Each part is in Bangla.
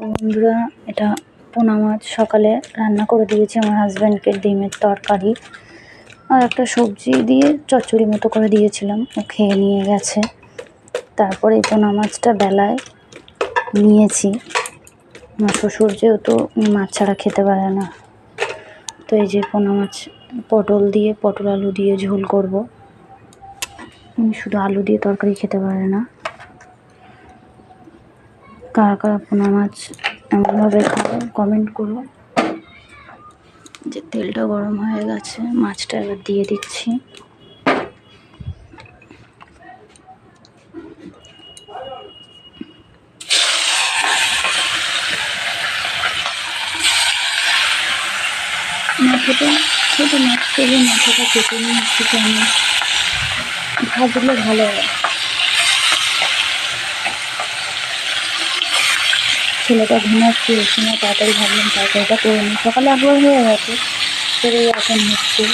বন্ধুরা, এটা পোনা মাছ সকালে রান্না করে দিয়েছি আমার হাজব্যান্ডকে ডিমের তরকারি আর একটা সবজি দিয়ে চচ্চড়ি মতো করে দিয়েছিলাম। ও খেয়ে নিয়ে গেছে। তারপরে এই পোনা মাছটা বেলায় নিয়েছি। আমার শ্বশুর যেহেতু মাছ ছাড়া খেতে পারে না, তো এই যে পোনা মাছ পটল দিয়ে, পটল আলু দিয়ে ঝোল করব। শুধু আলু দিয়ে তরকারি খেতে পারে না। কারা কারা পোনা মাছ এমনভাবে খাও কমেন্ট করো। যে তেলটা গরম হয়ে গেছে, মাছটা এবার দিয়ে দিচ্ছি। মাথাটা, ছোটো মাছ তেলে মাথাটা কেটে নিয়ে একটু ভাজলে ভালো হয়। ছেলেটা ঘুমাচ্ছে এই সময় তাড়াতাড়ি ভাবলাম তরকারিটা করে নিই। সকালে একবার হয়ে গেছে করে এখন হচ্ছে।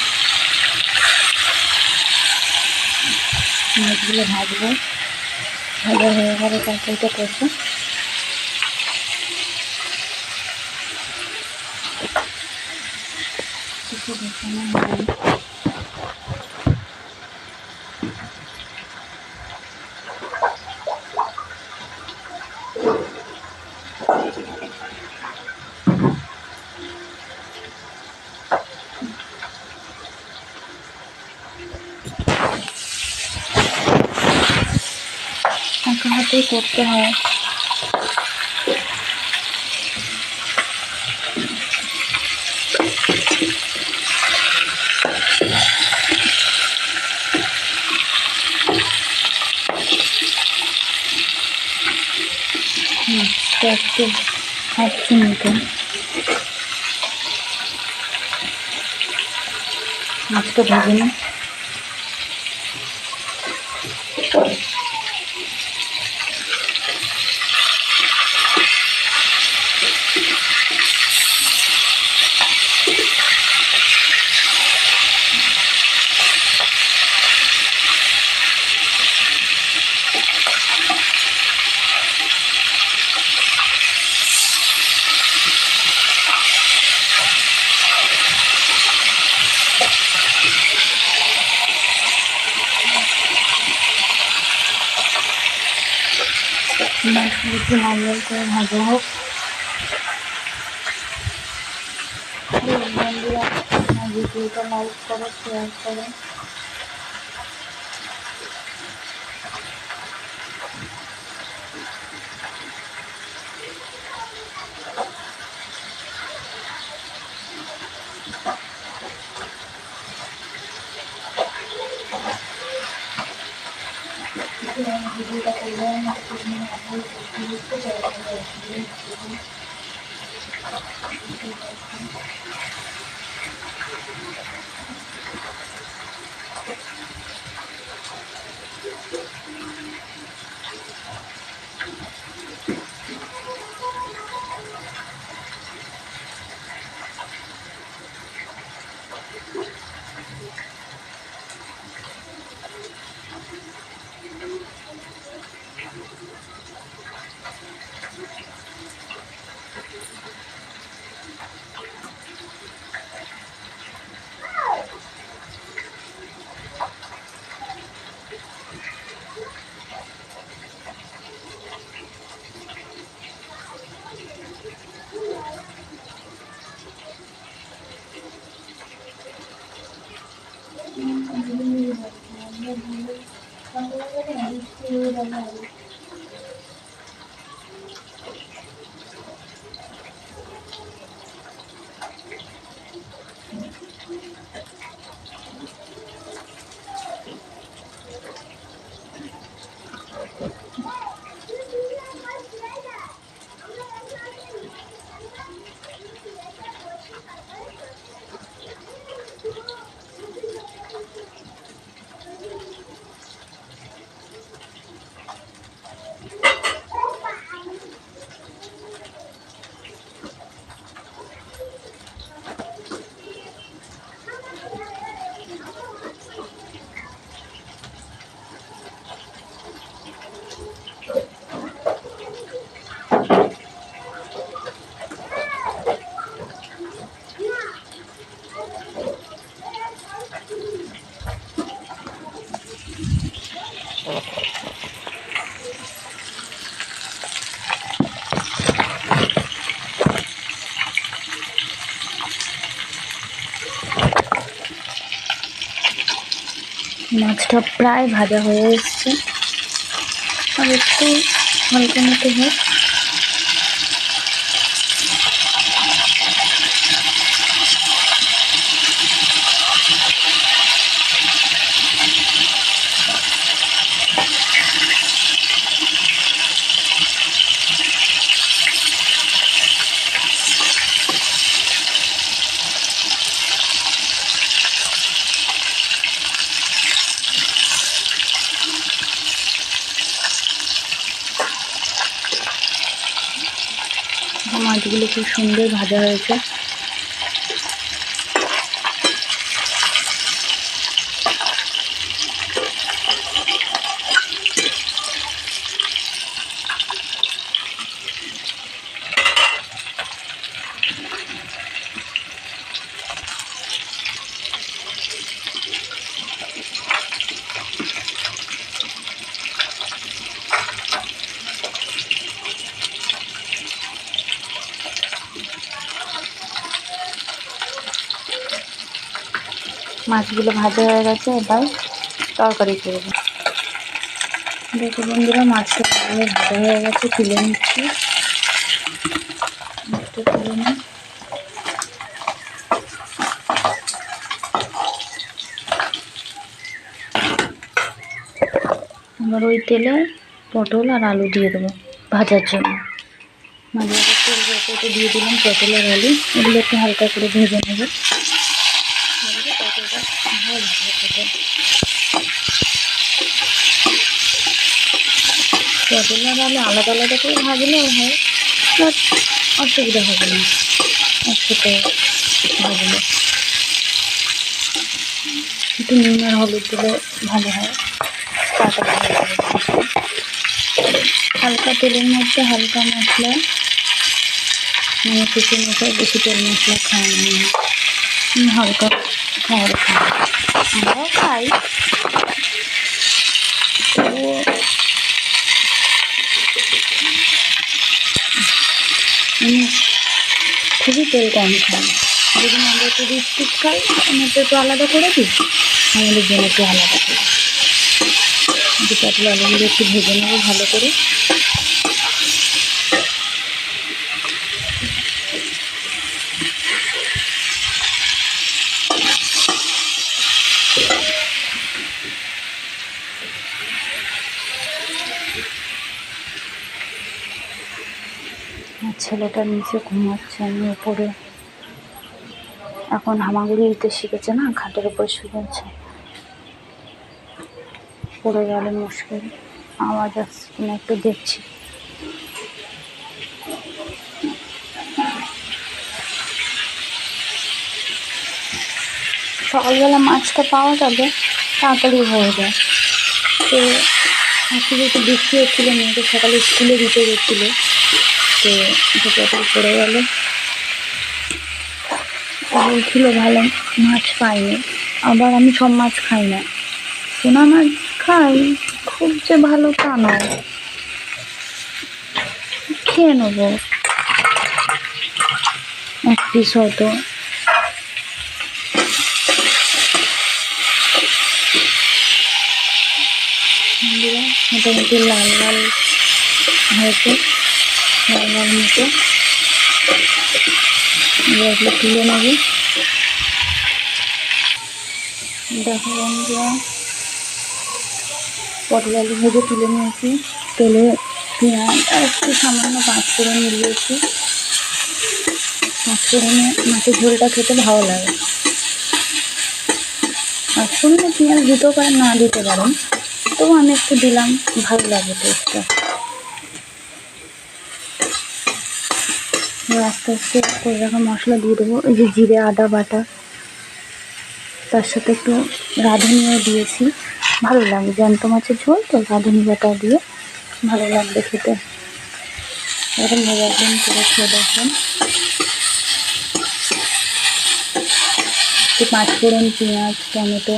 মাছগুলো ভাজবো। ভালো হয়ে গেলে তরকারিটা করব। গোছানো হয় একা হাতেই করতে হয় মাছটা একটু ভাবছি মতো মাছটা ভেজে নিই মাছগুলো একটু লাল লাল করে ভাজা হোক বন্ধুরা আমার ভিডিওটা লাইক করো শেয়ার করো ভিডিওটা করবেন বুঝতে চাই Thank you. মাছটা প্রায় ভাজা হয়ে এসছে। আর একটু হালকা মতো হোক। মাছগুলো খুব সুন্দর ভাজা হয়েছে। মাছগুলো ভাজা হয়ে গেছে, এবার তরকারি করব দেখো বন্ধুরা মাছটা ভালো ভাজা হয়ে গেছে, তুলে নিচ্ছি। এবার ওই তেলে পটল আর আলু দিয়ে দেবো ভাজার জন্য। মাঝে তেল দিয়ে দিলাম, পটল আর আলু। এগুলো একটু হালকা করে ভেজে নেব। আলু আলাদা আলাদা করে ভাজলেও হয় বাট অসুবিধা হবে না একসাথে ভাজলে একটু নুন হলুদ দিলে ভালো হয় হালকা তেলের মধ্যে হালকা মশলা মানে কিছু মশলা, বেশি তেল মশলা খাই না আমি। আমি হালকা খাই খাই খুবই তেল কম খাই। যদি আমরা একটু বিস্কুট খাই আমাদের একটু আলাদা করে দিই, আমাদের জন্য একটু আলাদা করে যে পটল আলুগুলো একটু ভেজে নেব ভালো করে। আর ছেলেটা নিচে ঘুমাচ্ছে, আমি উপরে। এখন হামাগুড়ি দিতে শিখেছে না, খাটের উপর শুয়েছে পড়ে গেলে মুশকিল। আওয়াজ আসছে কিনা একটু দেখছি। সকালবেলা মাছটা পাওয়া যাবে, তাড়াতাড়ি হয়ে যায়। তো আজকে যেহেতু বৃষ্টি হচ্ছিল মেয়েকে সকালে স্কুলে দিতে গেছিল। তো একটু পড়ে গেল। বলছিল, ভালো মাছ পাইনি। আবার আমি সব মাছ খাই না। পোনা মাছ খাই, খুব যে ভালো তা নয়। খেয়ে নেব। এক পিস হয়তো। মোটামুটি লাল লাল হয়েছে। লাল মতো এগুলো তুলে নেবে দেখো বন্ধুরা পটল আলু ভেজে তুলে নিয়েছি তেলে পেঁয়াজ আর একটু সামান্য পাঁচ ফোড়ন মিলিয়েছি পাঁচ ফোড়নে মাছের ঝোলটা খেতে ভালো লাগে পাঁচ ফোড়নে পেঁয়াজ দিতেও পারেন না দিতে পারেন তবু আমি একটু দিলাম, ভালো লাগে টেস্টটা। এবার আস্তে আস্তে করে রাখা মশলা দিয়ে দেবো। এই যে জিরে, আদা বাটা, তার সাথে একটু রাঁধুনিও দিয়েছি। ভালো লাগে, জ্যান্ত মাছের ঝোল তো, রাঁধুনি বাটা দিয়ে ভালো লাগবে খেতে। এরকম ভাবে একদম করে খেয়ে দেখবেন একটু পাঁচ ফোড়ন পেঁয়াজ, টমেটো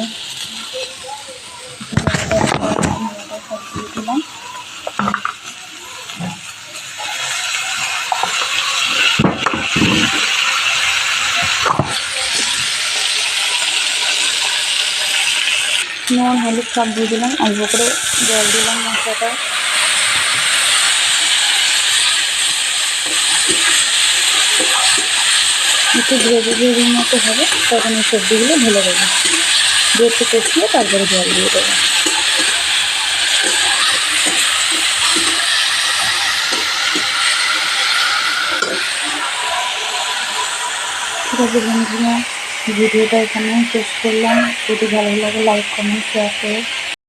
সব দিয়ে দিলাম নুন, হলুদ সব দিয়ে দিলাম, অল্প করে জল দিলাম মশলাটা। একটু গ্রেভি গ্রেভির মতো হবে, তখন এই সবজিগুলো ঢেলে দেবো। দিয়ে কষিয়ে তারপরে জল দিয়ে দেবো। ঠিক আছে বন্ধুরা ভিডিওটা এখানে শেষ করলাম। যদি ভালো লাগে লাইক কমেন্ট শেয়ার করে